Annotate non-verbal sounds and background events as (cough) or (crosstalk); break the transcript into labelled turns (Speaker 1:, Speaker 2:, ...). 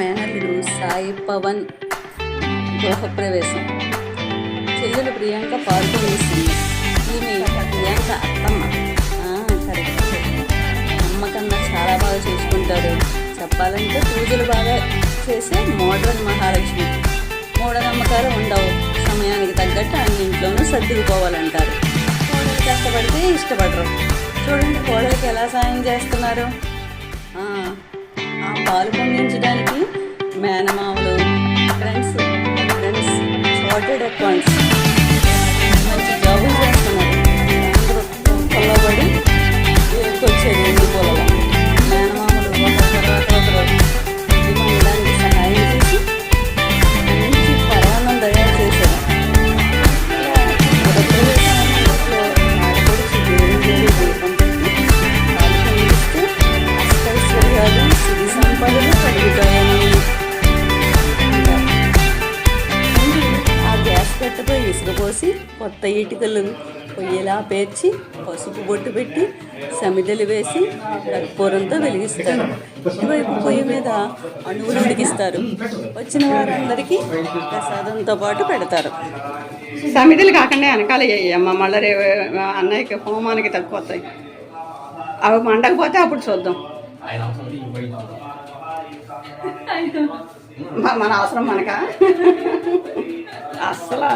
Speaker 1: మేనల్లుడు సాయి పవన్ గృహప్రవేశం. చెల్లెలు ప్రియాంక పాల్గొనేసింది. ఈమె ప్రియాంక అత్తమ్మ. కరెక్ట్ అమ్మ కన్నా చాలా బాగా చూసుకుంటారు చెప్పాలంటే పూజలు బాగా చేసే మోడ్రన్ మహాలక్ష్మి. మూఢనమ్మకాలు ఉండవు. సమయానికి తగ్గట్టు అన్నింట్లోనూ సర్దుకుపోవాలంటారు. కోడలు కష్టపడితే ఇష్టపడరు. చూడండి కోడలికి ఎలా సాయం చేస్తున్నారు. ఆ పాలు పొందించడానికి Once. ఆ ఇసుక పోసి కొత్త ఇటుకలు పొయ్యిలా పేర్చి పసుపు బొట్టు పెట్టి సమిదలు వేసి కర్పూరంతో వెలిగిస్తారు. ఇటువైపు పొయ్యి మీద అణువులు ఉడికిస్తారు. వచ్చిన వారందరికీ ప్రసాదంతో పాటు పెడతారు.
Speaker 2: సమిదలు కాకుండా వెనకాల అమ్మ మళ్ళీ అన్నయ్యకి హోమానికి తగ్గిపోతాయి అవి మండకపోతే అప్పుడు చూద్దాం. మ- మన అవసరం మనక? (laughs) అస్సలు.